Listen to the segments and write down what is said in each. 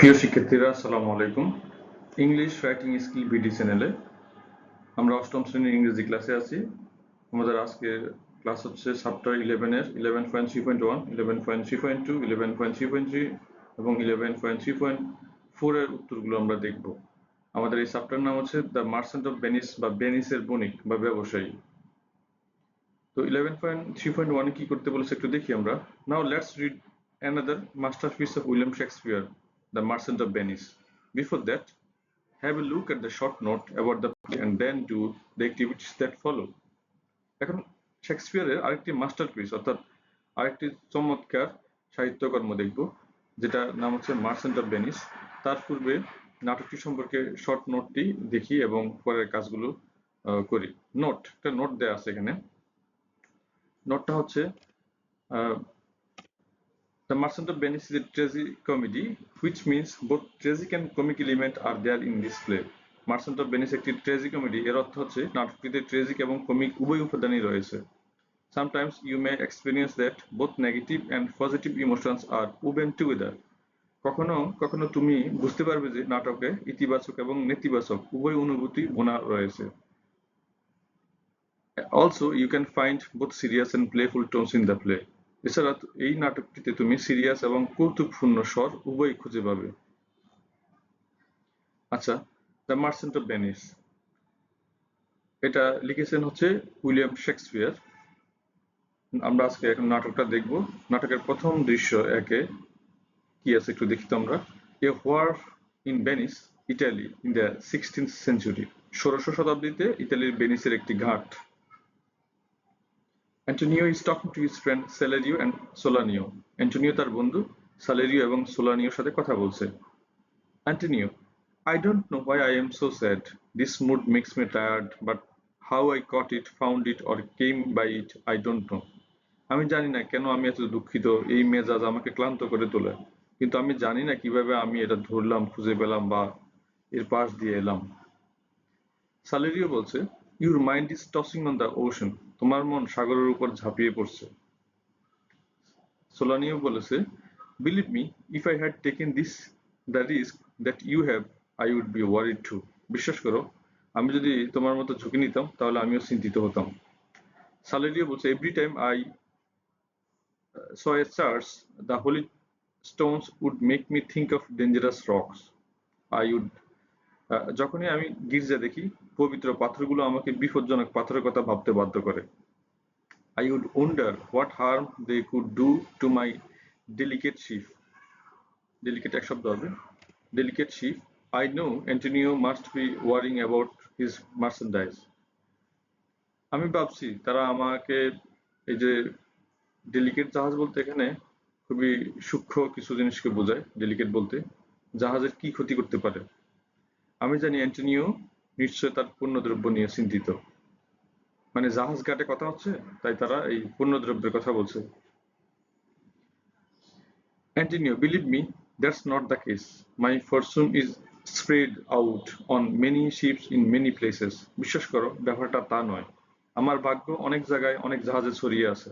প্রিয় শিক্ষার্থীরা, আসসালামু আলাইকুম। ইংলিশ রাইটিং স্কিল বিডি চ্যানেলে আমরা অষ্টম শ্রেণির ইংরেজি ক্লাসে আছি। আমাদের আজকে ক্লাস হচ্ছে চ্যাপ্টার ইলেভেনের eleven point three point one eleven point three point two eleven point three point three এবং ইলেভেন পয়েন্ট থ্রি পয়েন্ট ফোরের উত্তরগুলো আমরা দেখব। আমাদের এই চ্যাপ্টার নাম হচ্ছে দ্য মার্চেন্ট অফ বেনিস বা বেনিসের বণিক বা ব্যবসায়ী। তো ইলেভেন পয়েন্ট থ্রি পয়েন্ট ওয়ানে কি করতে বলেছে একটু দেখি আমরা। Now let's read another masterpiece of William Shakespeare The Merchant of Venice. Before that, have a look at the short note about the play and then do the activities that follow. এখন শেক্সপিয়ারের আরেকটি masterpiece অর্থাৎ আরেকটি চমৎকার সাহিত্যকর্ম দেখব যেটা নাম হচ্ছে মার্চেন্ট অফ ভেনিস তার পূর্বে নাটকটি সম্পর্কে শর্ট নোটটি দেখি এবং পরের কাজগুলো করি নোট একটা নোট দেওয়া আছে এখানে নোটটা হচ্ছে The Merchant of Venice is a tragicomedy, which means both tragic and comic element are there in this play. Merchant of Venice একটি ট্রেজিকমেডি এর অর্থ হচ্ছে নাটকটিতে ট্রেজিক এবং কমিক উভয় উপাদানই রয়েছে Sometimes you may experience that both negative and positive emotions are woven together. কখনো কখনো তুমি বুঝতে পারবে যে নাটকে ইতিবাচক এবং নেতিবাচক উভয় অনুভূতি বোনা রয়েছে Also, you can find both serious and playful tones in the play. এছাড়া এই নাটকটিতে তুমি সিরিয়াস এবং কৌতুকপূর্ণ স্বর উভয় খুঁজে পাবে। আচ্ছা দ্য মার্চেন্ট অফ ভেনিস। এটা লিখেছেন হচ্ছে উইলিয়াম শেক্সপিয়ার। আমরা আজকে এখন নাটকটা দেখব। নাটকের প্রথম দৃশ্য একে। কি আছে একটু দেখি তো আমরা a wharf in Venice, Italy, in the sixteenth century. ষোড়শ শতাব্দীতে ইতালির ভেনিসের একটি ঘাট। Antonio is talking to his friend Salerio and Solanio. Antonio তার বন্ধু স্যালারিও এবং সোলানিওর সাথে কথা বলছে। Antonio I don't know why I am so sad. This mood makes me tired but how I caught it found it or came by it I don't know আমি জানি না কেন আমি এত দুঃখিত, এই মেজাজ আমাকে ক্লান্ত করে তোলে। কিন্তু আমি জানি না কীভাবে আমি এটা ধরলাম, খুঁজে পেলাম বা এর পাশ দিয়ে এলাম। সালেরিও বলছে your mind is tossing on the ocean তোমার মন সাগরের উপর ঝাঁপিয়ে পড়ছে। সোলানিও বলেছে believe me if I had taken this the risk that you have I would be worried to বিশ্বাস করো আমি যদি তোমার মতো ঝুঁকি নিতাম তাহলে আমিও চিন্তিত হতাম। সালেরিও বলছে every time I a church, the holy stones would make me think of dangerous rocks. I would যখনই আমি গির্জা দেখি পবিত্র পাথরগুলো আমাকে বিপজ্জনক পাথরের কথা ভাবতে বাধ্য করে। I would wonder what harm they could do to my delicate ship delicate এক শব্দ হবে। Delicate ship I know Antonio must be worrying about his merchandise আমি ভাবছি তারা আমাকে এই যে ডেলিকেট জাহাজ বলতে এখানে খুবই সূক্ষ্ম কিছু জিনিসকে বোঝায় ডেলিকেট বলতে। জাহাজের কি ক্ষতি করতে পারে? আমি জানি অ্যান্টনিও নিশ্চয় তার পণ্যদ্রব্য নিয়ে চিন্তিত। মানে জাহাজ ঘাটে কথা হচ্ছে, তাই তারা এই পণ্যদ্রব্যের কথা বলছে। Is spread out on many ships in many places বিশ্বাস করো, ব্যাপারটা তা নয়। আমার ভাগ্য অনেক জায়গায় অনেক জাহাজে ছড়িয়ে আছে।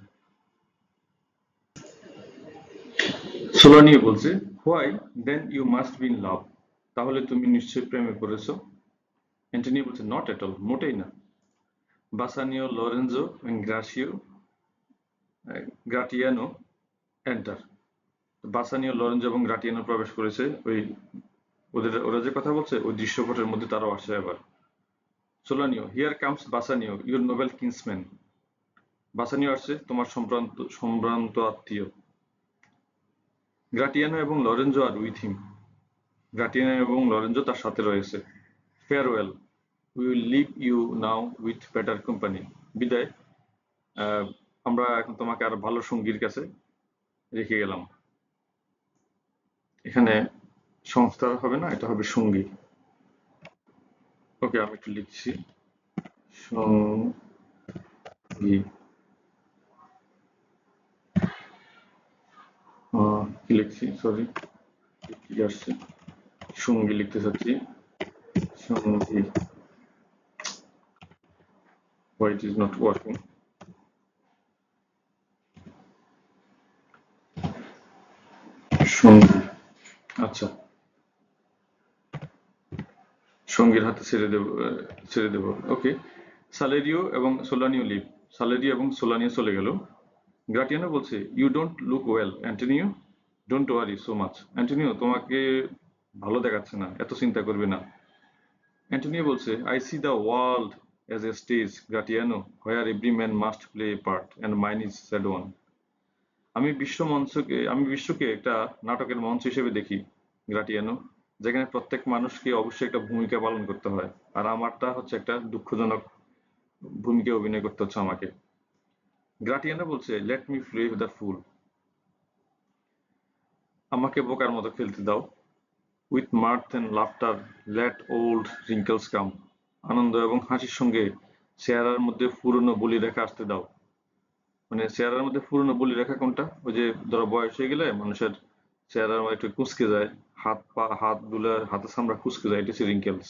সোলানিও বলছে why then you must be in love তাহলে তুমি নিশ্চয়ই প্রেমে পড়েছো। অ্যান্টনিও বলছে নট এট অল মোটেই না Bassanio Lorenzo Gratiano Gratiano enter Bassanio Lorenzo এবং গ্রাটিয়ানো প্রবেশ করেছে ওই, ওদের, ওরা যে কথা বলছে, ওই দৃশ্যপটের মধ্যে তারাও আসে আবার Solanio here comes Bassanio your noble kinsman Bassanio আসছে, তোমার সম্ভ্রান্ত সম্ভ্রান্ত আত্মীয়। গ্রাটিয়ানো এবং লরেঞ্জো আর উইথ হিম গ্রাটিয়ানো এবং লরেঞ্জো তার সাথে রয়েছে। Farewell we will leave you now with better company বিদায়। আমরা এখন তোমাকে আর ভালো সঙ্গীর কাছে রেখে গেলাম। এখানে সংস্থা হবে না, এটা হবে সঙ্গী। ওকে, আমি একটু লিখছি। সঙ্গী। লিখছি? সরি আসছে? সঙ্গী লিখতে চাচ্ছি। সঙ্গী why it is not working. সঙ্গী আচ্ছা। সঙ্গীর হাতে ছেড়ে দেব ছেড়ে দেব। ওকে সালেরিও এবং সোলানিও লিভ সালেরিও এবং সোলানিও চলে গেল। গ্রাটিয়ানো বলছে you don't look well Antonio don't worry so much Antonio তোমাকে ভালো দেখাচ্ছে না। এত চিন্তা করবে না। অ্যান্টনিও বলছে I see the world as a stage Gratiano where every man must play a part and mine is sad one আমি বিশ্ব মঞ্চকে, আমি বিশ্বকে একটা নাটকের মঞ্চ হিসেবে দেখি গ্রাটিয়ানো যেখানে প্রত্যেক মানুষকে অবশ্যই একটা ভূমিকা পালন করতে হয়, আর আমারটা হচ্ছে একটা দুঃখজনক ভূমিকা অভিনয় করতে হচ্ছে আমাকে। গ্রাটিয়ানো বলছে let me free the fool আমাকে বোকার মতো খেলতে দাও। With mirth and laughter, let old wrinkles come. আনন্দ এবং হাসির সঙ্গে চেহারার মধ্যে পুরনো বলি রেখা আসতে দাও। মানে চেহারার মধ্যে পুরনো বলি রেখা কোনটা? ওই যে ধরো বয়স হয়ে গেলে মানুষের চেহারার একটু কুচকে যায়, হাত পা, হাত দুলে, হাতের সামরা কুচকে যায়, এটা হচ্ছে রিঙ্কেলস।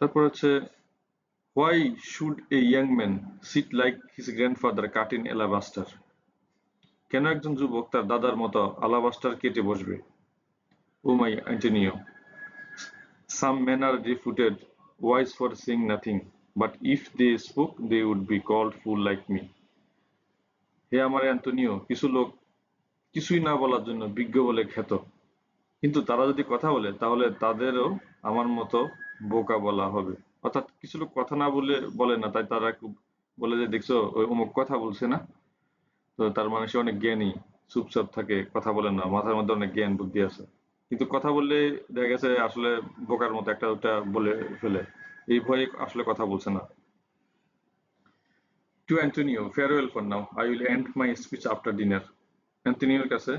তারপর হচ্ছে why should a young man sit like his grandfather cut in alabaster কেন একজন যুবক তার দাদার মতো আলাবাস্টার কেটে বসবে? O my Antonio some man are reputed wise for saying nothing but if they spoke they would be called fool like me হে আমার অ্যান্টনিও, কিছু লোক কিছুই না বলার জন্য বিজ্ঞ বলে খ্যাত। কিন্তু তারা যদি কথা বলে, তাহলে তাদেরও আমার মতো বোকা বলা হবে। অর্থাৎ কিছু লোক কথা না বলে বলে না, তাই তারা বলে যে, দেখছ, ওই অমুক কথা বলছে না? তো তার মানে সে অনেক জ্ঞানী, চুপচাপ থাকে, কথা বলে না, মাথার মধ্যে অনেক জ্ঞান বুদ্ধি আছে। কিন্তু কথা বললে দেখা গেছে আসলে বোকার মতো একটা ওটা বলে ফেলে। এই ভয়ে আসলে কথা বলছে না। To Antonio farewell for now I will end my speech after dinner অ্যান্টনিওর কাছে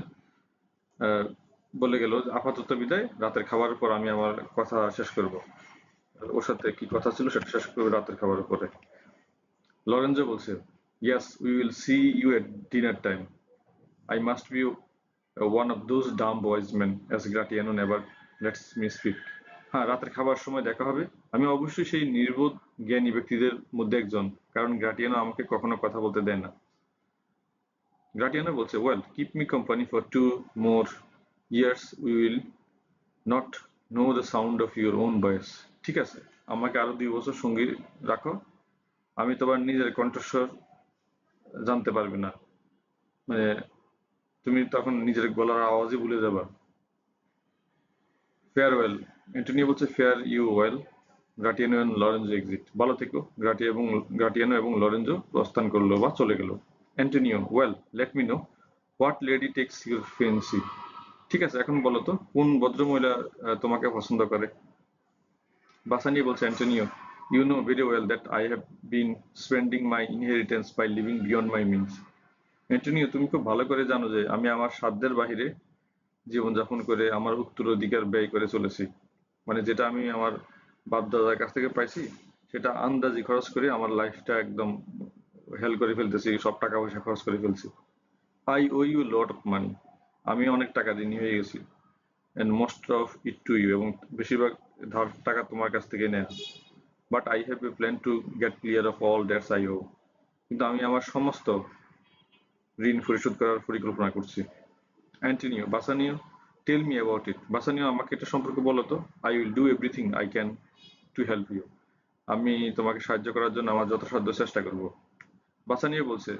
বলে গেল আপাতত বিদায়, রাতের খাবারের পর আমি আমার কথা শেষ করব। ওর সাথে কি কথা ছিল সেটা শেষ করব রাতের খাবারের পরে। লরেঞ্জো বলছে yes we will see you at dinner time i must be uh, of of dumb wise men as gratiano never. Lets me speak. হ্যাঁ রাতের খাবার সময় দেখা হবে? আমি অবশ্যই সেই নির্বোধ জ্ঞানী ব্যক্তিদের মধ্যে একজন কারণ গ্রাটিয়ানো আমাকে কখনো কথা বলতে দেয় না। গ্রাটিয়ানো বলছে well keep me company for two more years we will not know the sound of your own voice ঠিক আছে আমাকে আরও দুই বছর সঙ্গী রাখো। আমি তোমার নিজের কণ্ঠস্বর জানতে পারবে না। মানে তুমি তখন নিজের গলার আওয়াজই ভুলে যাবা। ফেয়ারওয়েল অ্যান্টনিও বলছে ফেয়ার ইউ ওয়েল গ্রাটিয়ানো এবং লরেঞ্জো এক্সিট ভালো থেকো। গ্রাটিয়া এবং গ্রাটিয়ানো এবং লরেঞ্জো প্রস্থান করল বা চলে গেল। Antonio well let me know what lady takes your fancy ঠিক আছে, এখন বলো তো, কোন ভদ্রমহিলা তোমাকে পছন্দ করে? বাসানি বলছে Antonio You know very well that I have been spending my inheritance by living beyond my means. Antonio তুমি খুব ভালো করে জানো যে আমি আমার সাধ্যের বাহিরে জীবনযাপন করে আমার উত্তরাধিকার ব্যয় করে চলেছি। মানে যেটা আমি আমার বাপ দাদার কাছ থেকে পাইছি, সেটা আন্দাজি খরচ করে আমার লাইফটা একদম হেল করে ফেলতেছি, সব টাকা পয়সা খরচ করে ফেলছি। I owe you lot of money আমি অনেক টাকা ঋণী হয়ে গেছি। And most of it to you এবং বেশিরভাগ ধার টাকা তোমার কাছ থেকে নেয়া। But I have a plan to get clear of all that's I owe কিন্তু আমি আমার সমস্ত ঋণ পরিশোধ করার পরিকল্পনা করছি Antonio, Bassanio tell me about it Bassanio, আমাকে এটা সম্পর্কে বলো তো I will do everything I can to help you আমি তোমাকে সাহায্য করার জন্য আমার যথাসাধ্য চেষ্টা করব বাসানিও বলছে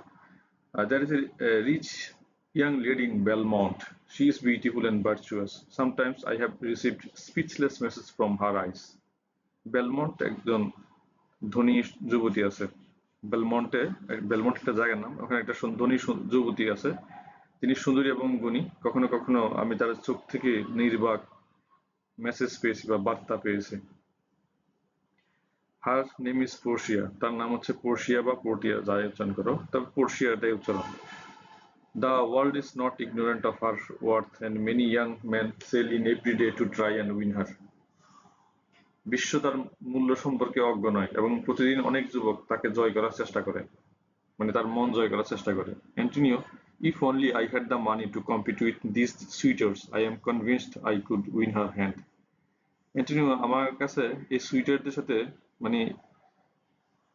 there is a rich young lady in Belmont. She is beautiful and virtuous. Sometimes I have received speechless messages from her eyes. Belmont একজন ধনী যুবতী আছে বেলমন্টে বেলমন্ট একটা জায়গার নাম, ওখানে একটা ধনী যুবতী আছে। তিনি সুন্দরী এবং গুণী। কখনো কখনো আমি তার চোখ থেকে নির্বাক মেসেজ পেয়েছি বা বার্তা পেয়েছি। হার নেম ইজ পোর্শিয়া তার নাম হচ্ছে পোর্শিয়া বা পোর্টিয়া যাই উচ্চারণ করো। তবে পোর্শিয়াটাই উচ্চারণ। The world is not ignorant of her worth, and many young men sail in every day to try and win her. বিশ্ব তার মূল্য সম্পর্কে অজ্ঞ নয় এবং প্রতিদিন অনেক যুবক তাকে জয় করার চেষ্টা করে। মানে তার মন জয় করার চেষ্টা করে। Antonio if only I had the money to compete with this suitors I am convinced I could win her hand Antonio আমার কাছে এই সুইটারদের সাথে মানে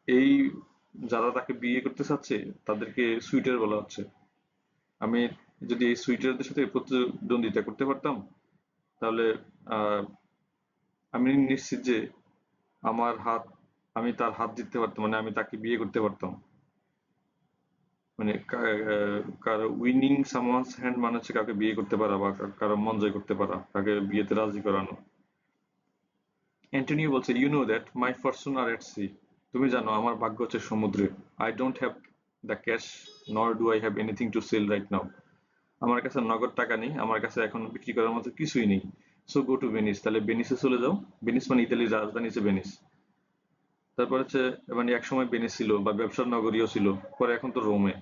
এই যারা তাকে বিয়ে করতে চাচ্ছে, তাদেরকে সুইটার বলা হচ্ছে। আমি যদি এই সুইটারদের সাথে প্রতিদ্বন্দ্বিতা করতে পারতাম, তাহলে আমি নিশ্চিত যে আমার হাত, আমি তার হাত জিততে পারতাম মানে আমি তাকে বিয়ে করতে পারতাম। মানে কারও উইনিং সামওয়ানস হ্যান্ড মানে হচ্ছে কাউকে বিয়ে করতে পারা বা কারও মন জয় করতে পারা কাকে বিয়েতে রাজি করানো। অ্যান্টনিও বলছে you know that my fortune are at sea তুমি জানো, আমার ভাগ্য হচ্ছে সমুদ্রে। I don't have the cash nor do I have anything to sell right now আমার কাছে নগদ টাকা নেই, আমার কাছে এখন বিক্রি করার মতো কিছুই নেই। সো গো টু ভেনিস তাহলে ভেনিসে চলে যাও। ভেনিস মানে ইতালির রাজধানী হচ্ছে ভেনিস তারপর হচ্ছে মানে একসময় ভেনিস ছিল বা ব্যবসার নগরীও ছিল। পরে এখন তো রোমে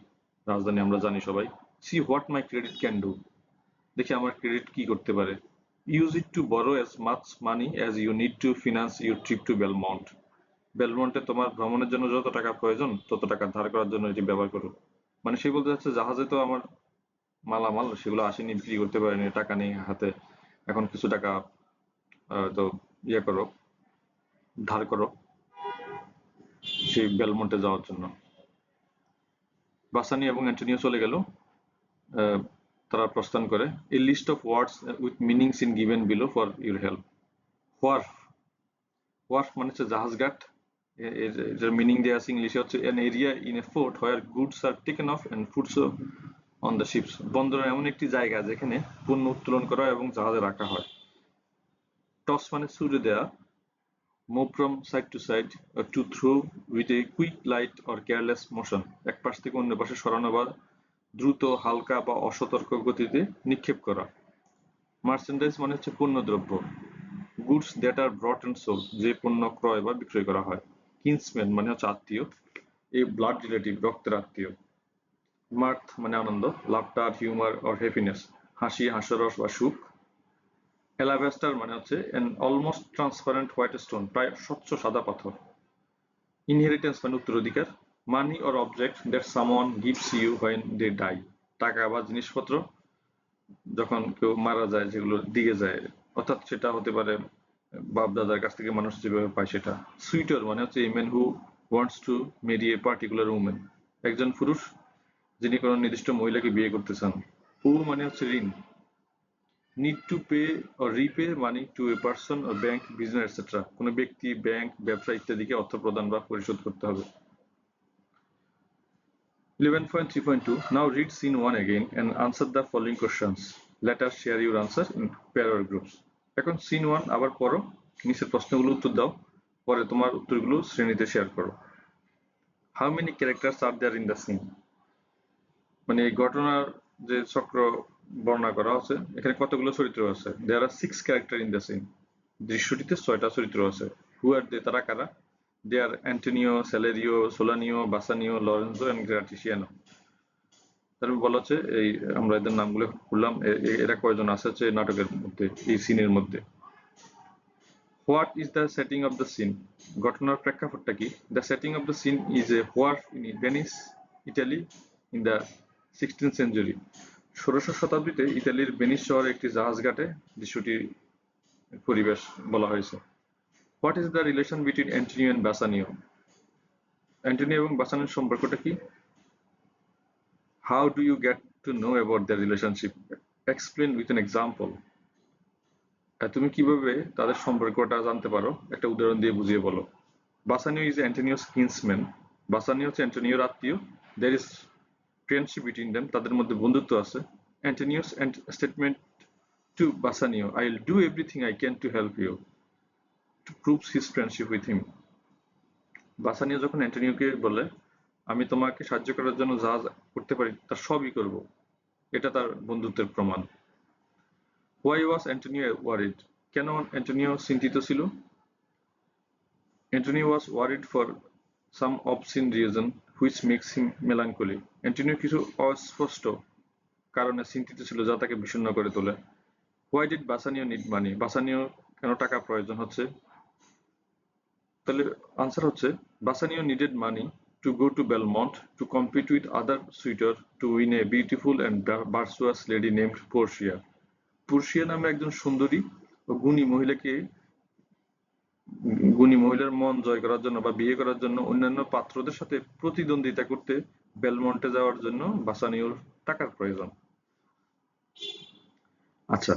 রাজধানী আমরা জানি সবাই। See what my credit can do দেখি আমার ক্রেডিট কি করতে পারে। Use it to borrow as much money as you need to finance your trip to Belmont বেলমন্টে তোমার ভ্রমণের জন্য যত টাকা প্রয়োজন, তত টাকা ধার করার জন্য এটি ব্যবহার করো। মানে সে বলতে চাচ্ছে, জাহাজে তো আমার মালামাল, সেগুলো আসেনি, বিক্রি করতে পারেনি, টাকা নেই হাতে। এখন কিছু টাকা তো ইয়ে করো, ধার করো সেই বেলমন্টে যাওয়ার জন্য। বাসানি এবং অ্যান্টনিও চলে গেল তারা প্রস্থান করে। A list of words with meanings in given below for your help wharf wharf মানে হচ্ছে জাহাজঘাট এটার মিনিং দেওয়া আছে ইংলিশে হচ্ছে an area in a fort where goods are taken off and foods on the ships বন্দর এমন একটি জায়গা যেখানে পণ্য উত্তোলন করা এবং জাহাজে রাখা হয়। টস মানে ছুড়ে দেওয়া move from side to side to throw with a quick light or careless motion এক পাশ থেকে অন্য পাশে সরানো বা দ্রুত, হালকা বা অসতর্ক গতিতে নিক্ষেপ করা। মার্চেন্ডাইজ মানে হচ্ছে পণ্যদ্রব্য। Goods that are brought and sold যে পণ্য ক্রয় বা বিক্রয় করা হয়। কিন্সম্যান মানে হচ্ছে আত্মীয়। এই ব্লাড রিলেটিভ রক্তের আত্মীয়। মার্থ মানে আনন্দ লাফটার হিউমার অর হ্যাপিনেস হাসি, হাস্যরস বা সুখ। এলাভেস্টার মানে হচ্ছে an almost transparent white stone প্রায় স্বচ্ছ সাদা পাথর। ইনহেরিটেন্স মানে উত্তরাধিকার money or object that someone gives you when they die টাকা বা জিনিসপত্র যখন কেউ মারা যায়, যেগুলো দিকে যায়, অর্থাৎ সেটা হতে পারে বাপ দাদার কাছ থেকে মানুষ যেভাবে পায় সেটা। সুইটার মানে হচ্ছে a man who wants to marry a particular woman একজন পুরুষ যিনি কোনো নির্দিষ্ট মহিলাকে বিয়ে করতে চান। হু মানে হচ্ছে ঋণ। Need to pay or repay money to a person or bank business etcetera কোনো ব্যক্তি ব্যাংক ব্যবসা ইত্যাদিকে অর্থ প্রদান বা পরিশোধ করতে হবে। 11.3.2 Now read scene 1 again and answer the following questions. Let us share your answer in. এখন সিন ওয়ান আবার পড়ো। নিচের প্রশ্নগুলো উত্তর দাও। পরে তোমার উত্তরগুলো শ্রেণীতে শেয়ার করো। How many characters are there in the scene মানে এই ঘটনার যে চক্র বর্ণনা করা আছে এখানে কতগুলো চরিত্র আছে? There are six character in the scene দৃশ্যটিতে ছয়টা চরিত্র আছে। হু আর দে তারা কারা? They R Antonio, স্যালেরিও Solanio বাসানিও Lorenzo and Graticiano. তারপর বলা হচ্ছে এই আমরা এদের নামগুলো খুললাম এরা কয়জন আছে হচ্ছে নাটকের মধ্যে এই সিনের মধ্যে? What is the setting of the scene ঘটনার প্রেক্ষাপটটা কি? The setting of the scene is a wharf in Venice Italy in the sixteen century. ষোড়শ শতাব্দীতে ইতালির ভেনিস শহরে একটি জাহাজ ঘাটে দৃশ্যটি পরিবেশ বলা হয়েছে। What is the relation between Antonio and Bassanio Antonio এবং বাসানিওর সম্পর্কটা কি? How do you get to know about the relationship explain with an example তুমি কীভাবে তাদের সম্পর্কটা জানতে পারো? একটা উদাহরণ দিয়ে বুঝিয়ে বলো। বাসানিও ইজ অ্যান্টনিওস কিন্সম্যান বাসানিও হচ্ছে অ্যান্টনিওর আত্মীয়। There is friendship between them তাদের মধ্যে বন্ধুত্ব আছে। Antonio's statement to Bassanio I will do everything I can to help you proves his friendship with him. Bassanio যখন অ্যান্টনিওকে বলে, আমি তোমাকে সাহায্য করার জন্য যা করতে পারি তার সবই করব। এটা তার বন্ধুত্বের প্রমাণ। হোয়াই ওয়াজ অ্যান্টনিও ওয়ারিড কেন অ্যান্টনিও চিন্তিত ছিল? Antonio was worried for some obscure reason which makes him melancholy Antonio কিছু অস্পষ্ট কারণে চিন্তিত ছিল যা তাকে বিষণ্ণ করে তোলে। Why did Bassanio need money Bassanio কেন টাকা প্রয়োজন হচ্ছে? তাহলে আনসার হচ্ছে Bassanio needed money to go to Belmont to compete with other suitor to win a beautiful and বার্সুয়াস lady named Portia Portia নামে একজন সুন্দরী ও গুণী মহিলাকে গুণী মহিলার মন জয় করার জন্য বা বিয়ে করার জন্য অন্যান্য পাত্রদের সাথে প্রতিদ্বন্দ্বিতা করতে বেলমন্টে যাওয়ার জন্য বাসানিওর টাকার প্রয়োজন। আচ্ছা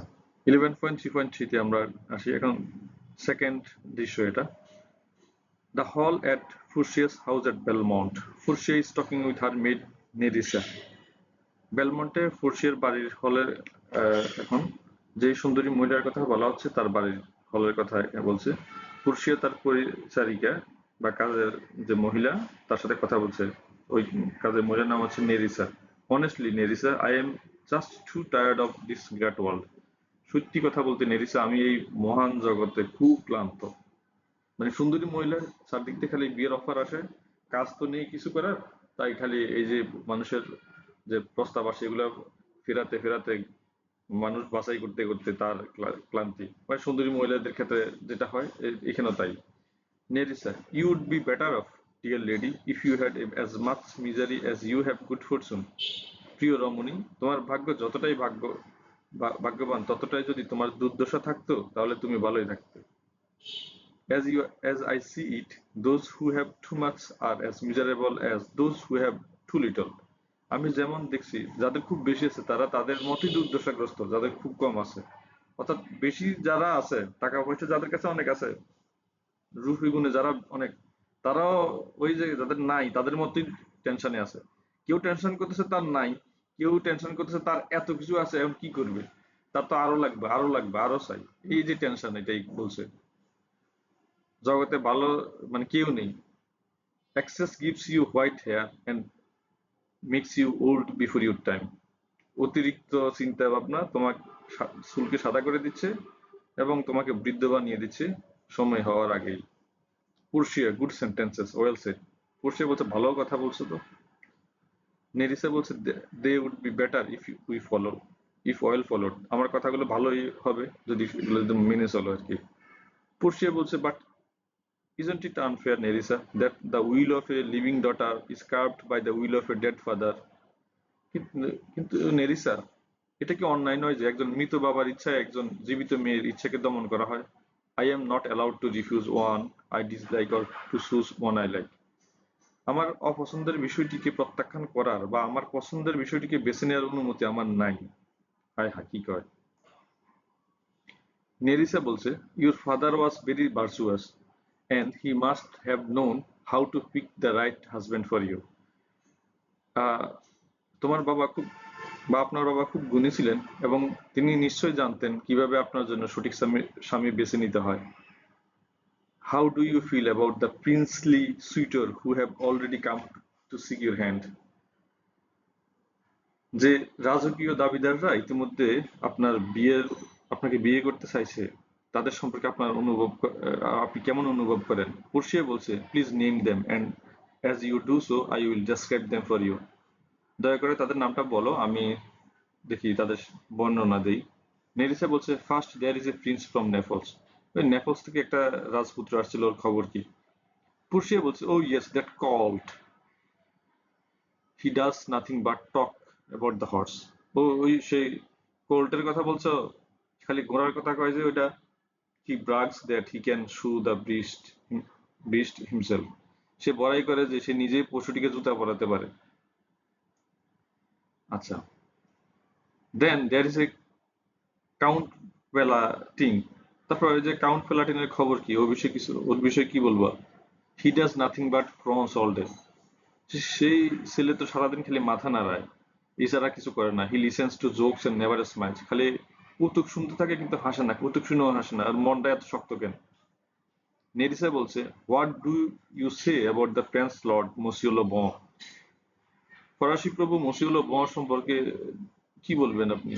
ইলেভেন পয়েন্ট থ্রি পয়েন্ট থ্রিতে আমরা আসি। এখন সেকেন্ড দৃশ্য এটা। The hall at Portia's house at Belmont Portia is talking with her maid Nerissa বেলমন্টে ফুরশিয়ার বাড়ির হলের এখন যে সুন্দরী মহিলার কথা বলা হচ্ছে, তার বাড়ির হলের কথা বলছে। ফুরশিয়া তার পরিচারিকা বা কাজের যে মহিলা, তার সাথে কথা বলছে। ওই কাজের মহিলার নাম হচ্ছে Nerissa. Honestly Nerissa I am just too tired of this great world সত্যি কথা বলতে, নেরিসা, আমি এই মহান জগতে খুব ক্লান্ত। মানে সুন্দরী মহিলার চারদিক থেকে খালি বিয়ের অফার আসে, কাজ তো নেই কিছু করার, তাই খালি এই যে মানুষের যে প্রস্তাব আসে, এগুলো ফেরাতে ফেরাতে মানুষ বাছাই করতে করতে তার ক্লান্তি। মানে সুন্দরী মহিলাদের ক্ষেত্রে যেটা হয় এখানেও তাই। Nerissa you would be better off dear lady if you had as much misery as you have good fortune প্রিয় রমণী তোমার ভাগ্য যতটাই ভাগ্য ভাগ্যবান ততটাই যদি তোমার দুর্দশা থাকতো তাহলে তুমি ভালোই থাকতে। As you as I see it, those who have too much are as miserable as those who have too little. আমি যেমন দেখছি, যাদের খুব বেশি আছে, তারা তাদের মতই দুর্দশাগ্রস্ত, যাদের খুব কম আছে। অর্থাৎ বেশি যারা আছে টাকা পয়সা যাদের কাছে অনেক আছে, রুফি গুণে যারা অনেক, তারাও ওই যে যাদের নাই, তাদের মতোই টেনশনে আছে। কেউ টেনশন করতেছে তার নাই, কেউ টেনশন করতেছে তার এত কিছু আছে, এখন কি করবে? তার তো আরও লাগবে আরও লাগবে, আরও চাই। এই যে টেনশন এটাই বলছে। জগতে ভালো মানে কেউ নেই। Excess gives you white hair and makes you old before your time অতিরিক্ত চিন্তা ভাবনা তোমাকে চুলকে সাদা করে দিচ্ছে এবং তোমাকে বৃদ্ধ বানিয়ে দিচ্ছে সময় হওয়ার আগেই। Portia good sentences well said Portia বলছে, ভালো কথা বলছো তো? নেরিসা বলছে, they would be better if we follow if well followed আমার কথাগুলো ভালোই হবে যদি এগুলো মেনে চলো আর কি। পুরশিয়া বলছে but Isn't it unfair, Nerissa, that the will of a living daughter is carved by the will of a dead father? কিন্তু নেরিসা এটা কি অন্যায় নয় যে একজন মৃত বাবার ইচ্ছায় একজন জীবিত মেয়ের ইচ্ছাকে দমন করা হয়? I am not allowed to refuse one I dislike or to choose one I like আমার অপছন্দের বিষয়টিকে প্রত্যাখ্যান করার বা আমার পছন্দের বিষয়টিকে বেছে নেওয়ার অনুমতি আমার নাই। হায় হা কি কয়? নেরিসা বলছে your father was very virtuous and he must have known how to pick the right husband for you. তোমার বাবা খুব, বা আপনার বাবা খুব গুণী ছিলেন এবং তিনি নিশ্চয় জানতেন কীভাবে আপনার জন্য সঠিক স্বামী বেছে নিতে হয়। How do you feel about the princely suitor who have already come to seek your hand যে রাজকীয় দাবিদাররা ইতিমধ্যে আপনার বিয়ের, আপনাকে বিয়ে করতে চাইছে তাদের সম্পর্কে আপনার অনুভব আপনি কেমন অনুভব করেন? পুরশিয়া বলছে please name them and as you do so I will describe them for you দয়া করে তাদের নামটা বলো, আমি দেখি তাদের বর্ণনা দিই। নেরিসা বলছে first there is a prince from Naples ওই নেফলস থেকে একটা রাজপুত্র আসছিল, ওর খবর কি? পুরশিয়া বলছে ও yes that colt he does nothing but talk about the horse ও, ওই সেই কোল্টের কথা বলছো? খালি ঘোড়ার কথা কয় যে ওইটা? He brags that he can shoe the beast beast himself. সে বড়াই করে যে সে নিজেই পশুটিকে জুতা পরাতে পারে। আচ্ছা। দেন দেয়ার ইজ এ কাউন্ট পেলাটিং তারপর ওই যে কাউন্ট পেলাটিনের খবর কি? ওর বিষয়ে কিছু ওর বিষয়ে কি বলব? He does nothing but cross all day সেই ছেলে তো সারাদিন খালি মাথা নাড়ায়। এছাড়া কিছু করে না। He listens to jokes and never smiles খালি কৌতুক শুনতে থাকে কিন্তু হাসে না, কৌতুক শুনেও হাসে না, আর মনটা এত শক্ত কেন? নেরিসা বলছে what do you say about the French lord Monsieur Le Bon ফরাসি প্রভু মসিউলো ব সম্পর্কে কি বলবেন আপনি?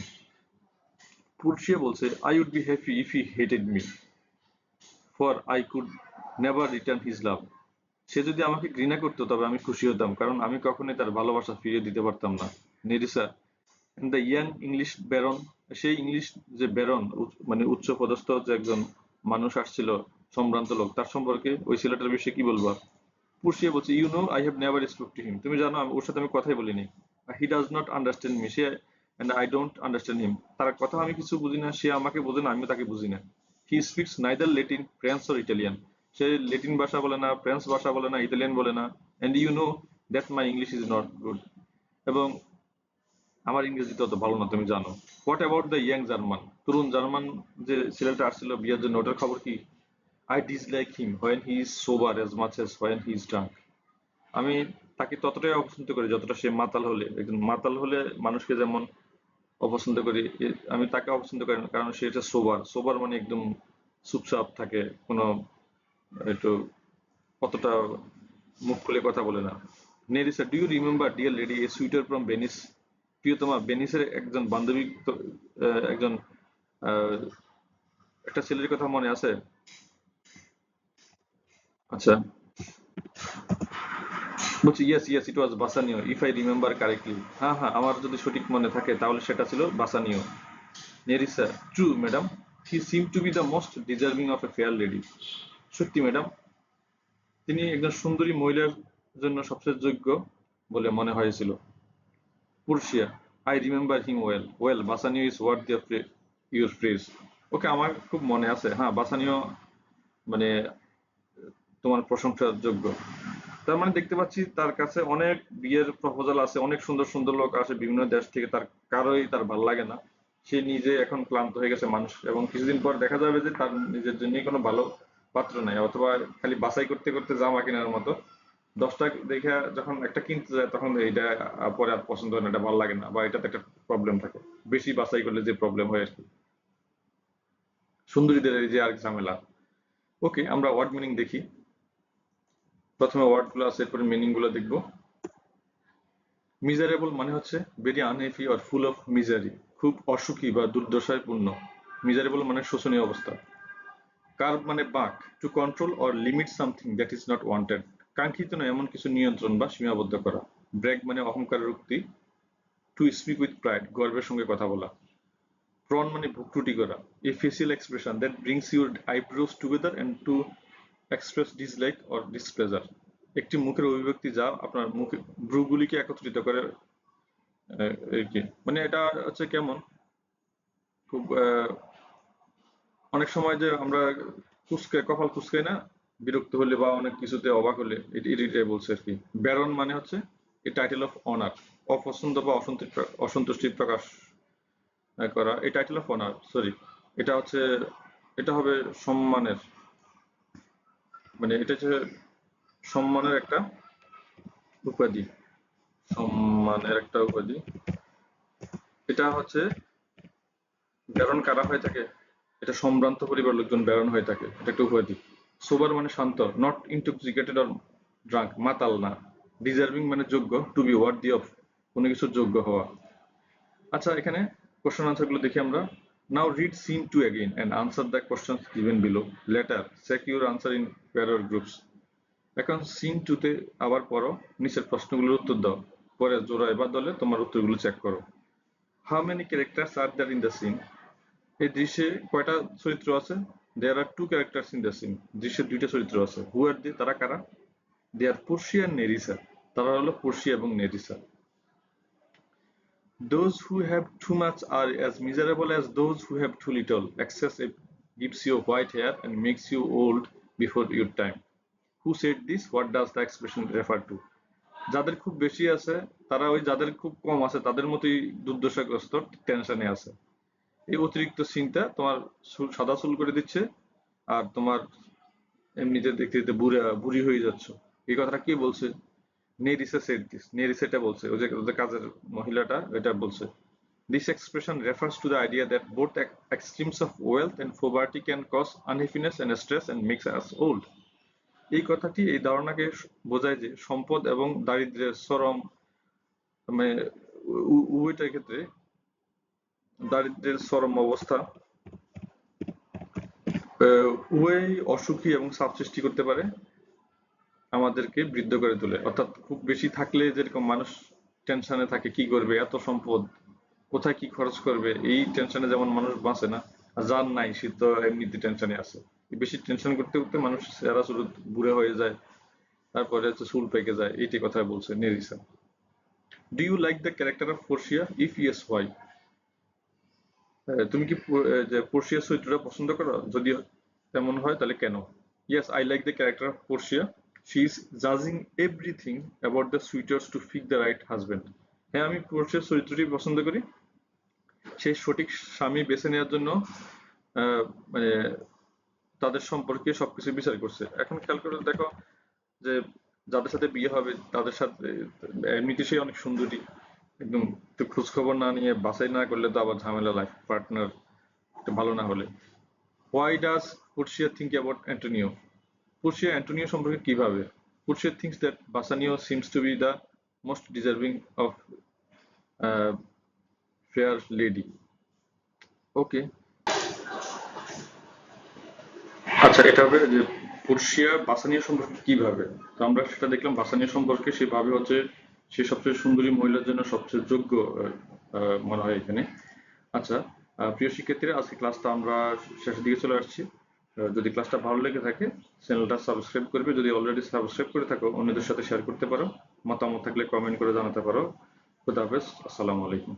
পুরশিয়া বলছে I would be happy if he hated me for I could never return his love সে যদি আমাকে ঘৃণা করতো, তবে আমি খুশি হতাম, কারণ আমি কখনোই তার ভালোবাসা ফিরিয়ে দিতে পারতাম না। Nerissa the young English baron সেই ইংলিশ যে বেরন মানে উচ্চ পদস্থ যে একজন মানুষ আসছিল, সম্ভ্রান্ত লোক, তার সম্পর্কে ওই ছেলেটার বিষয়ে কি বলবা পুষিয়ে বলছে you know I have never spoke to him তুমি জানো ওর সাথে আমি কথাই বলিনি। He does not understand me say and I don't understand him তার কথা আমি কিছু বুঝি না, সে আমাকে বোঝে না, আমিও তাকে বুঝি না। He speaks neither Latin French or Italian say Latin ভাষা বলে না ফ্রেঞ্চ ভাষা বলে না ইতালিয়ান বলে না। And you know that my English is not good এবং আমার ইংরেজি তত ভালো না, তুমি জানো। What about the young German Tarun German যে ছেলেটা আসছিল বিয়ের জন্য, ওটার খবর কি? I dislike him when he is sober as much as when he is drunk আমি তাকে ততটাই অপছন্দ করি যতটা সে মাতাল হলে। একজন মাতাল হলে মানুষকে যেমন অপছন্দ করি আমি তাকে অপছন্দ করি না, কারণ সে এটা সোবার সোবার মানে একদম চুপচাপ থাকে, কোনো একটু অতটা মুখ খুলে কথা বলে না। Nerissa do you remember dear lady a suitor from Venice প্রিয়তমা ভেনিসের একজন বান্ধবী একজন একটা ছেলের কথা মনে আছে? আচ্ছা। বলছি yes yes it was Bassanio if I remember correctly হ্যাঁ হ্যাঁ আমার যদি সঠিক মনে থাকে, তাহলে সেটা ছিল Bassanio. Nerissa true madam he seem to be the most deserving of a fair lady সত্যি ম্যাডাম তিনি একজন সুন্দরী মহিলার জন্য সবচেয়ে যোগ্য বলে মনে হয়েছিল। Portia. I remember him well well Bassanio is worth the your praise okay আমার খুব মনে আছে। হ্যাঁ বাসানিও মানে তোমার প্রশংসার যোগ্য। তার মানে দেখতে পাচ্ছি তার কাছে অনেক বিয়ের প্রপোজাল আছে, অনেক সুন্দর সুন্দর লোক আসে বিভিন্ন দেশ থেকে, তার কারোই তার ভালো লাগে না। সে নিজে এখন ক্লান্ত হয়ে গেছে মানুষ এবং কিছুদিন পর দেখা যাবে যে তার নিজের জন্য কোনো ভালো পাত্র নাই, অথবা খালি বাছাই করতে করতে জামা কেনার মতো। দশটা দেখে যখন একটা কিনতে যায়, তখন এটা পরে আর পছন্দ হয় না, এটা ভালো লাগে না, বা এটাতে একটা প্রবলেম থাকে। বেশি বাছাই করলে যে প্রবলেম হয় আর কি। সুন্দরীদের এই যে আর ঝামেলা। ওকে, আমরা ওয়ার্ড মিনিং দেখি। প্রথমে ওয়ার্ডগুলো আছে এরপরে মিনিংগুলো দেখব। মিজারেবল মানে হচ্ছে very unhappy or full of misery খুব অসুখী বা দুর্দশায় পূর্ণ মিজারেবল মানে শোষণীয় অবস্থা। কার্ভ মানে বাঁক? To control or limit something that is not wanted কাঙ্ক্ষিত নয়, এমন কিছু নিয়ন্ত্রণ বা সীমাবদ্ধ করা। ব্র্যাক মানে অহংকারের উক্তি টু স্পিক উইথ প্রাইড গর্বের সঙ্গে কথা বলা। প্রন মানে ভুকটুটি করা। A facial expression that brings your eyebrows together and to express dislike or displeasure একটি মুখের অভিব্যক্তি যা আপনার মুখে ভ্রুগুলিকে একত্রিত করে কি মানে এটা হচ্ছে কেমন? খুব অনেক সময় যে আমরা কুচকে কপাল কুচকাই না বিরক্ত হলে বা অনেক কিছুতে অবাক হলে, এটি এটাই বলছে আর কি ব্যারন মানে হচ্ছে এ টাইটেল অফ অনার অপছন্দ বা অসন্তুষ্টি অসন্তুষ্টি প্রকাশ করা। এই টাইটেল অফ অনার সরি এটা হচ্ছে, এটা হবে সম্মানের মানে এটা হচ্ছে সম্মানের একটা উপাধি, সম্মানের একটা উপাধি। এটা হচ্ছে ব্যারন কারা হয়ে থাকে? এটা সম্ভ্রান্ত পরিবার লোকজন ব্যারন হয়ে থাকে, এটা একটা উপাধি। সোবার মানে শান্ত নট ইনটক্সিকেটেড অর ড্রাঙ্ক মাতাল না। ডিজার্ভিং মানে যোগ্য টু বি ওয়ার্ডি অফ কোনো কিছুর যোগ্য হওয়া। আচ্ছা এখানে কোশ্চেন আনসারগুলো দেখি আমরা। Now read scene two again and answer the question given below later check your answer in pair or groups এখন সিন টুতে আবার পড়ো, নিচের প্রশ্নগুলোর উত্তর দাও। পরে জোড়ায় বা দলে তোমার উত্তরগুলো চেক করো। How many characters are there in the scene এই দৃশ্যে কয়টা চরিত্র আছে? There are two characters in the scene দৃশ্যে দুইটা চরিত্র আছে হু আর দি তারা কারা দে আর পুরশি আর নেরিসা তারা হলো পুরশি এবং Nerissa Those who have too much are as miserable as those who have too little. Excess gives you white hair and makes you old before your time. Who said this? What does the expression refer to? যাদের খুব বেশি আছে তারা ওই যাদের খুব কম আছে তাদের মতোই দুর্দশাগ্রস্ত টেনশনে আছে এই অতিরিক্ত চিন্তা তোমার সাদা চুল করে দিচ্ছে আর তোমার এমনিতে দেখতে দেখতে বুড়া, বুড়ি হয়ে যাচ্ছ। এই কথাটা কে বলছে? নেরিসা সেড দিস বলছে। ওই যে কাজের মহিলাটা, এটা বলছে. এই কথাটি, এই ধারণাকে বোঝায় যে সম্পদ এবং দারিদ্র্যের চরম মানে উভয়টার ক্ষেত্রে দারিদ্র্যের চরম অবস্থা। আহ, উভয়ই অসুখী এবং চাপ সৃষ্টি করতে পারে আমাদেরকে বৃদ্ধ করে তোলে। অর্থাৎ খুব বেশি থাকলে যেরকম মানুষ টেনশনে থাকে কি করবে এত সম্পদ কোথায় কি খরচ করবে এই টেনশনে যেমন মানুষ বাঁচে না যার নাই সে তো এমনিতে টেনশনে আছে। বেশি টেনশন করতে করতে মানুষ চেহারা শুরু বুড়ে হয়ে যায় তারপরে হচ্ছে চুল পেকে যায় এইটি কথা বলছে Nerissa do you like the character of Portia if yes why তুমি কি যে পোর্শিয়া চরিত্রটা পছন্দ করো? যদি তেমন হয়, তাহলে কেন? Yes I like the character of Portia she is জাজিং everything about the suitors to pick the right husband হ্যাঁ আমি পোর্শিয়ার চরিত্রটি পছন্দ করি। সেই সঠিক স্বামী বেছে নেওয়ার জন্য মানে তাদের সম্পর্কে সবকিছু বিচার করছে। এখন খেয়াল করে দেখো যে যাদের সাথে বিয়ে হবে, তাদের সাথে এমনিতে সে অনেক সুন্দরী, একদম একটু খোঁজ খবর না নিয়ে বাছাই না করলে তো আবার ঝামেলা লাইফ পার্টনার ভালো না হলে। Why does Portia think about Antonio Portia Antonio সম্পর্কে কীভাবে? Portia thinks that Bassanio seems to be the most deserving of fair lady okay আচ্ছা এটা হবে যে পুরশিয়া বাসানিয়া সম্পর্কে কীভাবে? তো আমরা সেটা দেখলাম বাসানিয়া সম্পর্কে সেভাবে হচ্ছে সে সবচেয়ে সুন্দরী মহিলার জন্য সবচেয়ে যোগ্য মনে হয় এখানে। আচ্ছা প্রিয় শিক্ষার্থীরা, আজকে ক্লাসটা আমরা শেষের দিকে চলে আসছি। যদি ক্লাসটা ভালো লেগে থাকে, চ্যানেলটা সাবস্ক্রাইব করবে। যদি অলরেডি সাবস্ক্রাইব করে থাকো, অন্যদের সাথে শেয়ার করতে পারো। মতামত থাকলে কমেন্ট করে জানাতে পারো। খুদা হাফেজ, আসসালামু আলাইকুম।